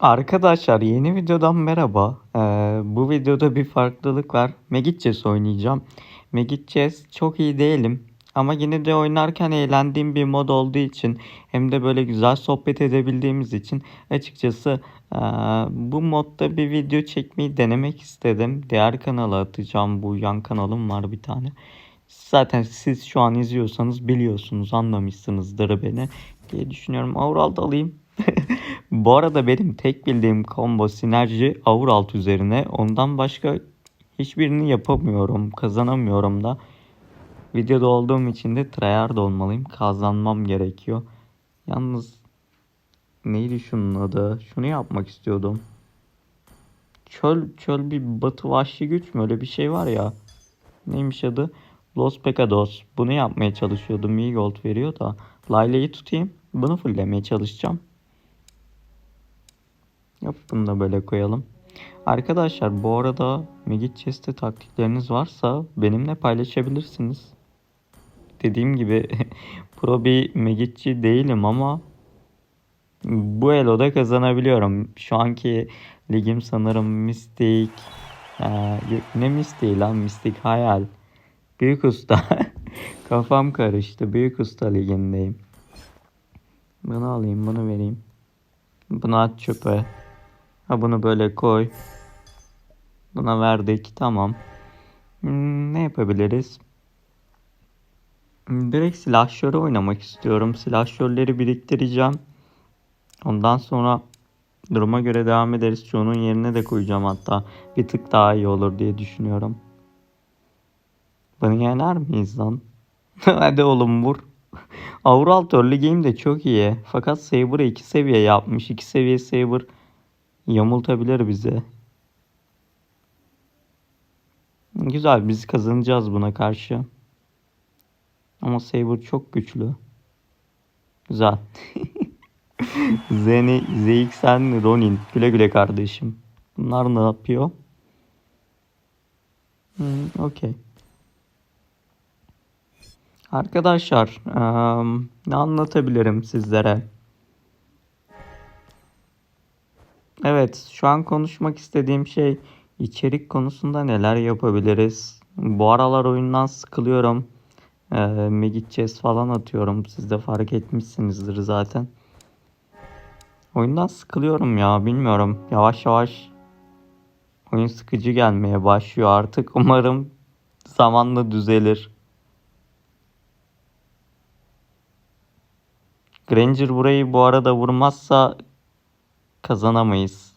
Arkadaşlar yeni videodan merhaba. Ee, bu videoda bir farklılık var. Magic Chess oynayacağım. Magic Chess çok iyi değilim. Ama yine de oynarken eğlendiğim bir mod olduğu için hem de böyle güzel sohbet edebildiğimiz için açıkçası ee, bu modda bir video çekmeyi denemek istedim. Diğer kanala atacağım. Bu yan kanalım var bir tane. Zaten siz şu an izliyorsanız biliyorsunuz anlamışsınızdır beni diye düşünüyorum. Da alayım. Bu arada benim tek bildiğim combo sinerji Auralt üzerine. Ondan başka hiçbirini yapamıyorum. Kazanamıyorum da. Videoda olduğum için de tryhard olmalıyım. Kazanmam gerekiyor. Yalnız neydi şunun adı? Şunu yapmak istiyordum. Çöl çöl bir batı vahşi güç mü? Öyle bir şey var ya. Neymiş adı? Los Pecados. Bunu yapmaya çalışıyordum. İyi gold veriyor da. Layla'yı tutayım. Bunu fulllemeye çalışacağım. Yap bunu da böyle koyalım. Arkadaşlar bu arada Magic Chess'te taktikleriniz varsa benimle paylaşabilirsiniz. Dediğim gibi pro bir Magic'ci değilim ama bu Elo'da kazanabiliyorum. Şu anki ligim sanırım Mystic. Ee, ne Mystic lan Mystic Hayal. Büyük Usta. Kafam karıştı. Büyük Usta ligindeyim. Bunu alayım bunu vereyim. Bunu at çöpe. Ha bunu böyle koy. Buna verdik. Tamam. Hmm, ne yapabiliriz? Hmm, Direkt silahşörü oynamak istiyorum. Silahşörleri biriktireceğim. Ondan sonra duruma göre devam ederiz. Çoğunun yerine de koyacağım hatta. Bir tık daha iyi olur diye düşünüyorum. Bunu yener miyiz lan? Hadi oğlum vur. Aural early game de çok iyi. Fakat Saber'ı 2 seviye yapmış. 2 seviye Saber yamultabilir bize. Güzel biz kazanacağız buna karşı. Ama Saber çok güçlü. Güzel. Zeni, ZXN, Ronin. Güle güle kardeşim. Bunlar ne yapıyor? Hmm, Okey. Arkadaşlar, eee, ne anlatabilirim sizlere? Evet, şu an konuşmak istediğim şey içerik konusunda neler yapabiliriz? Bu aralar oyundan sıkılıyorum. Eee Magic Chess falan atıyorum. Siz de fark etmişsinizdir zaten. Oyundan sıkılıyorum ya, bilmiyorum. Yavaş yavaş oyun sıkıcı gelmeye başlıyor artık. Umarım zamanla düzelir. Granger burayı bu arada vurmazsa kazanamayız.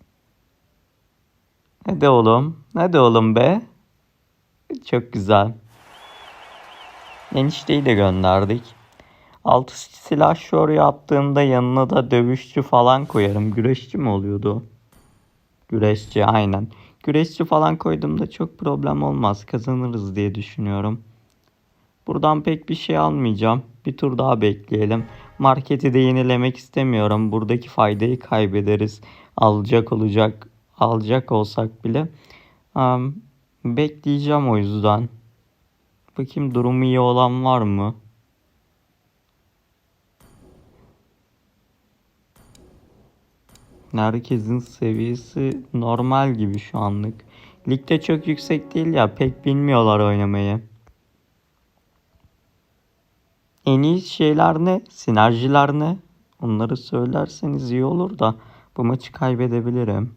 Hadi oğlum. Hadi oğlum be. Çok güzel. Enişteyi de gönderdik. Altı silah şor yaptığımda yanına da dövüşçü falan koyarım. Güreşçi mi oluyordu? Güreşçi aynen. Güreşçi falan koyduğumda çok problem olmaz. Kazanırız diye düşünüyorum. Buradan pek bir şey almayacağım. Bir tur daha bekleyelim. Marketi de yenilemek istemiyorum. Buradaki faydayı kaybederiz. Alacak olacak, alacak olsak bile. Am, bekleyeceğim o yüzden. Bakayım durumu iyi olan var mı? Herkesin seviyesi normal gibi şu anlık. Ligde çok yüksek değil ya pek bilmiyorlar oynamayı. En iyi şeyler ne? Sinerjiler ne? Onları söylerseniz iyi olur da bu maçı kaybedebilirim.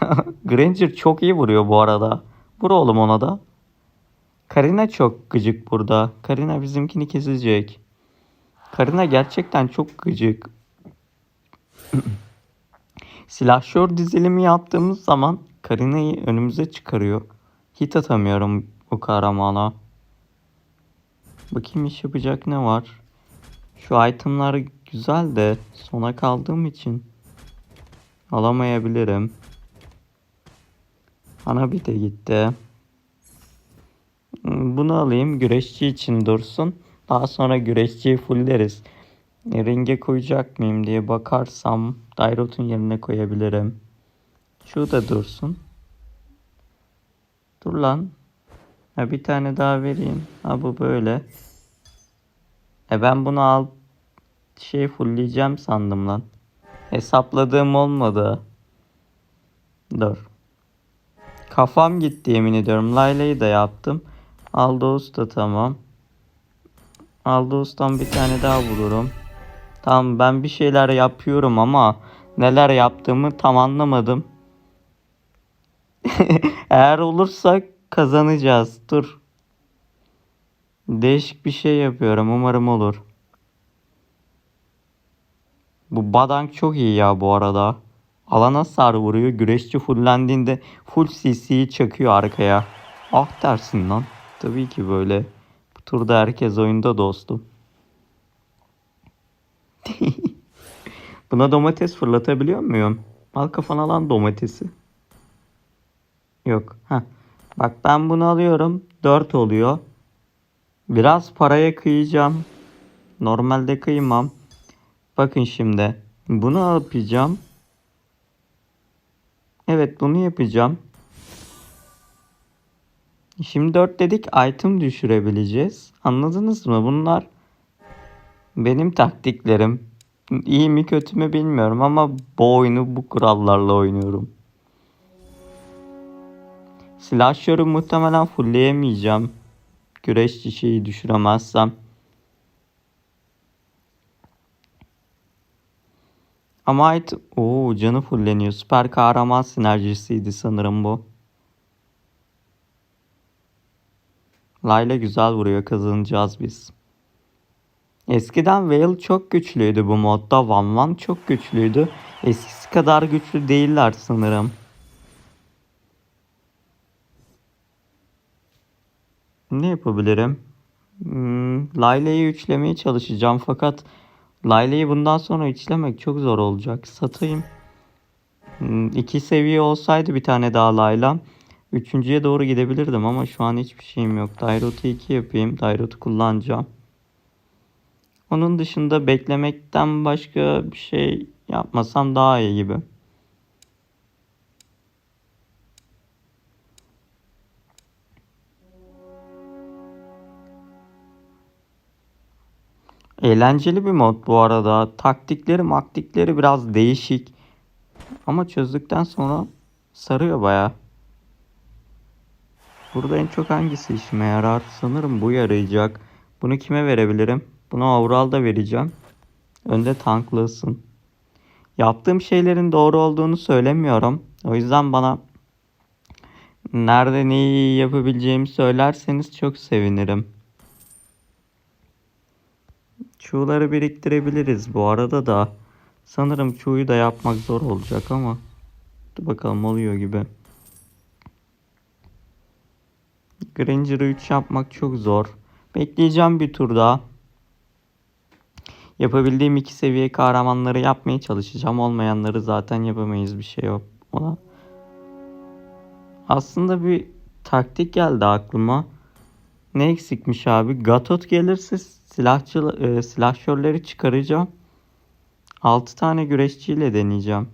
Granger çok iyi vuruyor bu arada. Vur oğlum ona da. Karina çok gıcık burada. Karina bizimkini kesecek. Karina gerçekten çok gıcık. Silahşör dizilimi yaptığımız zaman Karina'yı önümüze çıkarıyor. Hit atamıyorum o kahramana. Bakayım iş yapacak ne var. Şu itemlar güzel de sona kaldığım için alamayabilirim. Ana bir de gitti. Bunu alayım güreşçi için dursun. Daha sonra güreşçiyi fullleriz. E, Ringe koyacak mıyım diye bakarsam Dairot'un yerine koyabilirim. Şu da dursun. Dur lan. Ha, bir tane daha vereyim. Ha bu böyle. E ben bunu al şey fullleyeceğim sandım lan. Hesapladığım olmadı. Dur. Kafam gitti yemin ediyorum. Layla'yı da yaptım. Aldos da tamam. Aldos'tan bir tane daha vururum. Tamam ben bir şeyler yapıyorum ama neler yaptığımı tam anlamadım. Eğer olursa kazanacağız. Dur. Değişik bir şey yapıyorum. Umarım olur. Bu Badang çok iyi ya bu arada. Alana sar vuruyor. Güreşçi fullendiğinde full CC'yi çakıyor arkaya. Ah dersin lan. Tabii ki böyle. Bu turda herkes oyunda dostum. Buna domates fırlatabiliyor muyum? Al kafana lan domatesi. Yok. Heh. Bak ben bunu alıyorum. 4 oluyor. Biraz paraya kıyacağım. Normalde kıymam. Bakın şimdi. Bunu yapacağım. Evet bunu yapacağım. Şimdi 4 dedik item düşürebileceğiz. Anladınız mı? Bunlar benim taktiklerim. İyi mi kötü mü bilmiyorum ama bu oyunu bu kurallarla oynuyorum. Slasher'ı muhtemelen fullleyemeyeceğim. Güreş şeyi düşüremezsem. Ama ait... Oo canı fulleniyor. Süper kahraman sinerjisiydi sanırım bu. Layla güzel vuruyor. Kazanacağız biz. Eskiden Veil çok güçlüydü bu modda. Van Van çok güçlüydü. Eskisi kadar güçlü değiller sanırım. Ne yapabilirim? Hmm, Layla'yı üçlemeye çalışacağım fakat Layla'yı bundan sonra üçlemek çok zor olacak. Satayım. Hmm, iki seviye olsaydı bir tane daha Layla. Üçüncüye doğru gidebilirdim ama şu an hiçbir şeyim yok. Dairot'u 2 yapayım. Dairot'u kullanacağım. Onun dışında beklemekten başka bir şey yapmasam daha iyi gibi. Eğlenceli bir mod bu arada. Taktikleri maktikleri biraz değişik. Ama çözdükten sonra sarıyor baya. Burada en çok hangisi işime yarar? Sanırım bu yarayacak. Bunu kime verebilirim? Bunu Avral'da vereceğim. Önde tanklasın. Yaptığım şeylerin doğru olduğunu söylemiyorum. O yüzden bana nerede neyi yapabileceğimi söylerseniz çok sevinirim. Çuğları biriktirebiliriz bu arada da. Sanırım çuğu da yapmak zor olacak ama. Dur bakalım oluyor gibi. Granger'ı 3 yapmak çok zor. Bekleyeceğim bir tur daha. Yapabildiğim iki seviye kahramanları yapmaya çalışacağım. Olmayanları zaten yapamayız bir şey yok ona. Aslında bir taktik geldi aklıma. Ne eksikmiş abi? Gatot gelirse silahçı e, silahşörleri çıkaracağım. 6 tane güreşçiyle deneyeceğim.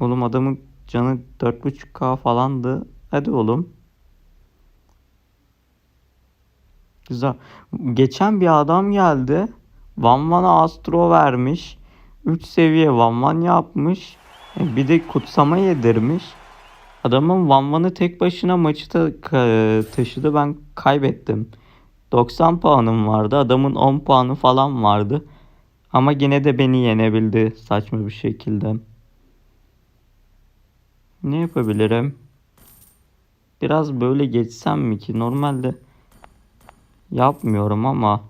Oğlum adamın canı 4.5k falandı. Hadi oğlum. Güzel. Geçen bir adam geldi. Van Van'a Astro vermiş. 3 seviye Van Van yapmış. E, bir de kutsama yedirmiş. Adamın Van Van'ı tek başına maçı da taşıdı. Ben kaybettim. 90 puanım vardı. Adamın 10 puanı falan vardı. Ama yine de beni yenebildi saçma bir şekilde. Ne yapabilirim? Biraz böyle geçsem mi ki? Normalde yapmıyorum ama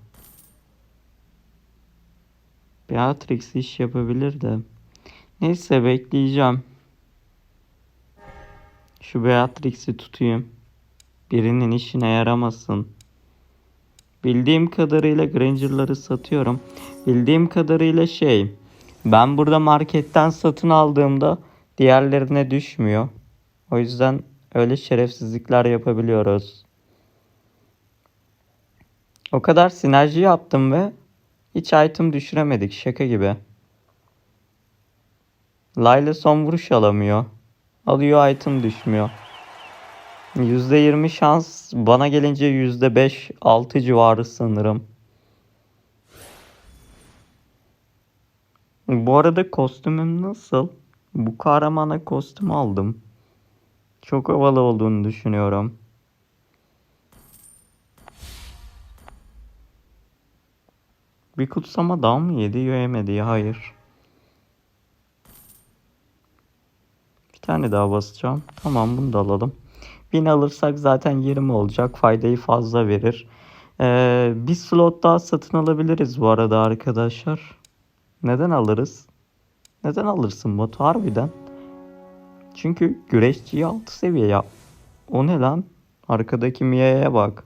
Beatrix iş yapabilir de. Neyse bekleyeceğim. Şu Beatrix'i tutayım. Birinin işine yaramasın. Bildiğim kadarıyla Granger'ları satıyorum. Bildiğim kadarıyla şey. Ben burada marketten satın aldığımda diğerlerine düşmüyor. O yüzden öyle şerefsizlikler yapabiliyoruz. O kadar sinerji yaptım ve hiç item düşüremedik şaka gibi. Layla son vuruş alamıyor. Alıyor item düşmüyor. %20 şans bana gelince %5 6 civarı sanırım. Bu arada kostümüm nasıl? Bu kahramana kostüm aldım. Çok havalı olduğunu düşünüyorum. Bir kutsama daha mı yedi yemedi? Hayır. Bir tane daha basacağım. Tamam bunu da alalım. 1000 alırsak zaten 20 olacak. Faydayı fazla verir. Ee, bir slot daha satın alabiliriz bu arada arkadaşlar. Neden alırız? Neden alırsın Batu harbiden? Çünkü güreşçiyi 6 seviye yap. O ne lan? Arkadaki Mia'ya bak.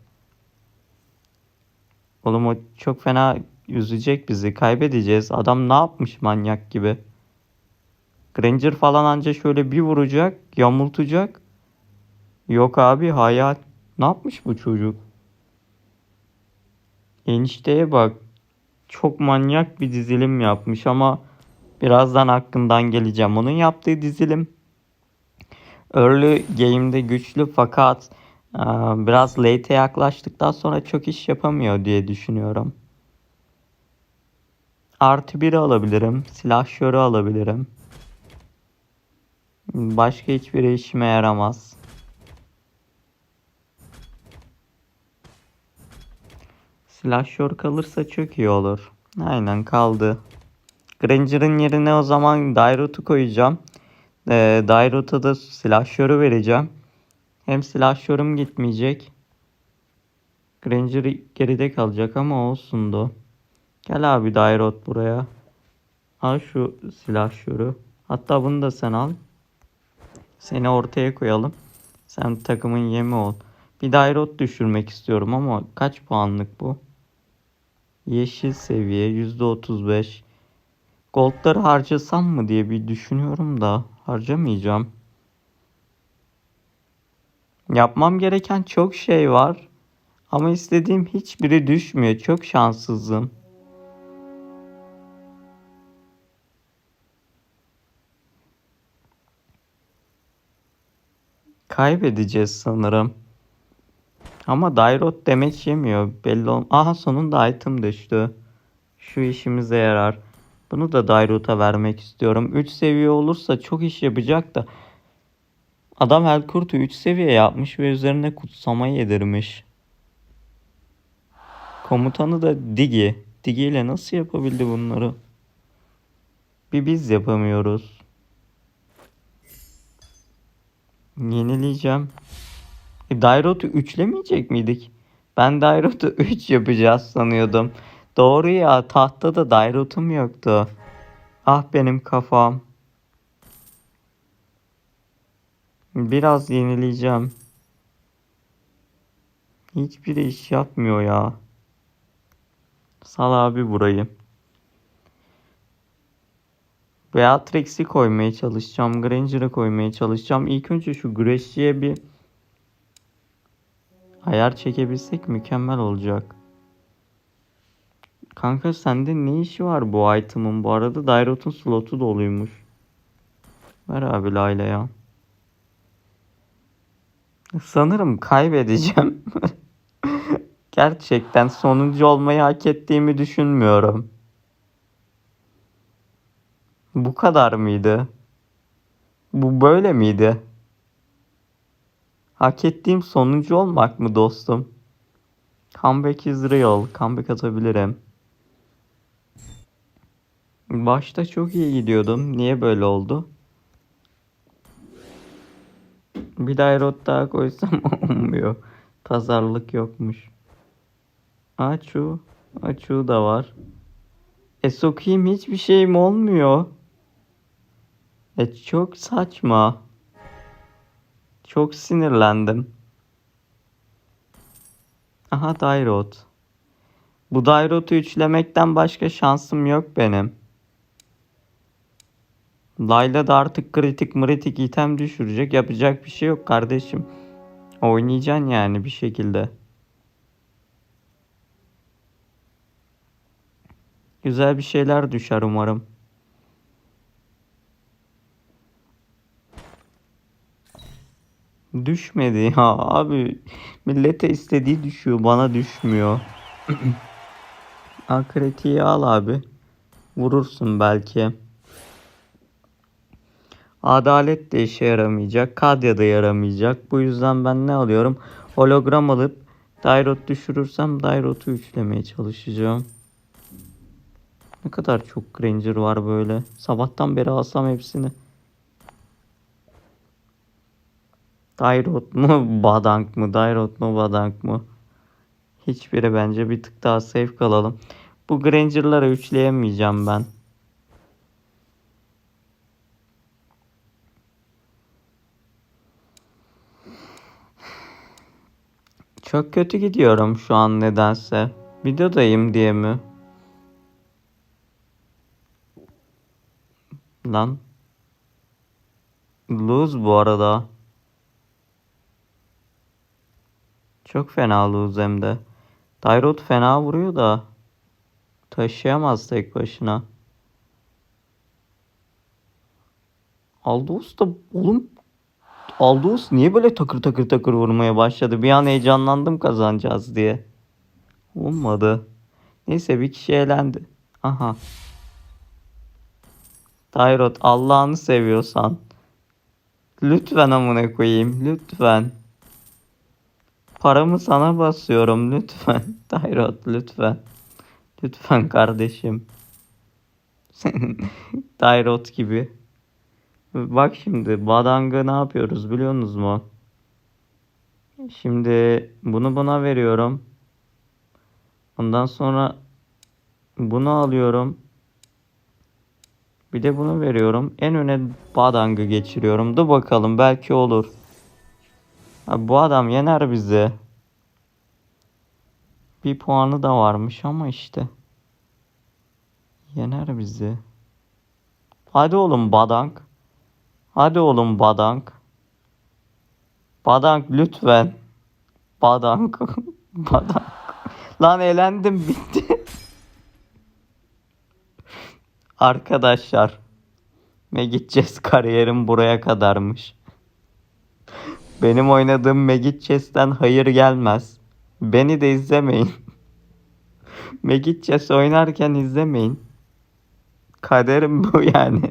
Oğlum o çok fena üzecek bizi. Kaybedeceğiz. Adam ne yapmış manyak gibi. Granger falan anca şöyle bir vuracak. Yamultacak. Yok abi hayal. Ne yapmış bu çocuk? Enişteye bak. Çok manyak bir dizilim yapmış ama birazdan hakkından geleceğim. Onun yaptığı dizilim early game'de güçlü fakat e, biraz late'e yaklaştıktan sonra çok iş yapamıyor diye düşünüyorum. Artı 1'i alabilirim. Silahşörü alabilirim. Başka hiçbir işime yaramaz. Silahşör kalırsa çok iyi olur. Aynen kaldı. Granger'ın yerine o zaman Dairut'u koyacağım. Ee, Dairut'a da silahşörü vereceğim. Hem silahşörüm gitmeyecek. Granger geride kalacak ama olsun da. Gel abi Dairut buraya. Al şu silahşörü. Hatta bunu da sen al. Seni ortaya koyalım. Sen takımın yemi ol. Bir Dairot düşürmek istiyorum ama kaç puanlık bu? Yeşil seviye %35. Goldları harcasam mı diye bir düşünüyorum da harcamayacağım. Yapmam gereken çok şey var. Ama istediğim hiçbiri düşmüyor. Çok şanssızım. Kaybedeceğiz sanırım. Ama Dairot demeç yemiyor. Belli ol. Aha sonunda item düştü. Şu işimize yarar. Bunu da Dairot'a vermek istiyorum. 3 seviye olursa çok iş yapacak da. Adam Helkurt'u 3 seviye yapmış ve üzerine kutsama yedirmiş. Komutanı da Digi. Digi ile nasıl yapabildi bunları? Bir biz yapamıyoruz. Yenileyeceğim. E, Dairot'u üçlemeyecek miydik? Ben Dairot'u 3 yapacağız sanıyordum. Doğru ya tahtada Dairot'um yoktu. Ah benim kafam. Biraz yenileyeceğim. Hiçbir iş yapmıyor ya. Sal abi burayı. Beatrix'i koymaya çalışacağım. Granger'ı koymaya çalışacağım. İlk önce şu güreşçiye bir ayar çekebilsek mükemmel olacak. Kanka sende ne işi var bu item'ın? Bu arada Dairot'un slotu doluymuş. Ver abi Layla ya. Sanırım kaybedeceğim. Gerçekten sonuncu olmayı hak ettiğimi düşünmüyorum. Bu kadar mıydı? Bu böyle miydi? Hak ettiğim sonuncu olmak mı dostum? Comeback is real. Comeback atabilirim. Başta çok iyi gidiyordum. Niye böyle oldu? Bir daha rot daha koysam olmuyor. Pazarlık yokmuş. Açu. Açu da var. E sokayım hiçbir şeyim olmuyor. E çok saçma. Çok sinirlendim. Aha Dairot. Bu Dairot'u üçlemekten başka şansım yok benim. Layla da artık kritik mritik item düşürecek. Yapacak bir şey yok kardeşim. Oynayacaksın yani bir şekilde. Güzel bir şeyler düşer umarım. Düşmedi ya abi. Millete istediği düşüyor. Bana düşmüyor. Akretiği al abi. vurursun belki. Adalet de işe yaramayacak. Kadya da yaramayacak. Bu yüzden ben ne alıyorum? Hologram alıp Dairot düşürürsem Dairot'u üçlemeye çalışacağım. Ne kadar çok Granger var böyle. Sabahtan beri alsam hepsini. Dairot mu Badank mı? Dairot mu Badank mı? Hiçbiri bence bir tık daha safe kalalım. Bu Granger'ları üçleyemeyeceğim ben. Çok kötü gidiyorum şu an nedense. Videodayım diye mi? Lan. Lose bu arada. Çok fena lose hem de. Dairot fena vuruyor da. Taşıyamaz tek başına. Aldous da oğlum Aldous niye böyle takır takır takır vurmaya başladı? Bir an heyecanlandım kazanacağız diye. Olmadı. Neyse bir kişi elendi. Aha. Dairot Allah'ını seviyorsan. Lütfen amına koyayım. Lütfen. Paramı sana basıyorum lütfen. Dairot lütfen. Lütfen kardeşim. Senin Dairot gibi. Bak şimdi Badang'ı ne yapıyoruz biliyorsunuz mu? Şimdi bunu buna veriyorum. Ondan sonra bunu alıyorum. Bir de bunu veriyorum. En öne Badang'ı geçiriyorum. Dur bakalım belki olur. Ha, bu adam yener bizi. Bir puanı da varmış ama işte. Yener bizi. Hadi oğlum Badang. Hadi oğlum Badang. Badang lütfen. Badang. Badang. Lan elendim bitti. Arkadaşlar. Megit Chess kariyerim buraya kadarmış. Benim oynadığım Megit Chess'ten hayır gelmez. Beni de izlemeyin. Megit Chess oynarken izlemeyin. Kaderim bu yani.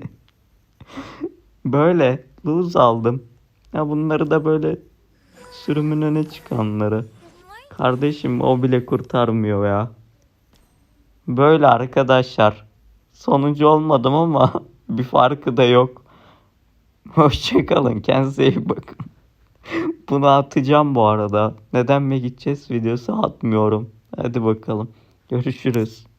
Böyle lose aldım. Ya bunları da böyle sürümün öne çıkanları. Kardeşim o bile kurtarmıyor ya. Böyle arkadaşlar. Sonucu olmadım ama bir farkı da yok. Hoşçakalın. Kendinize iyi bakın. Bunu atacağım bu arada. Neden mi gideceğiz videosu atmıyorum. Hadi bakalım. Görüşürüz.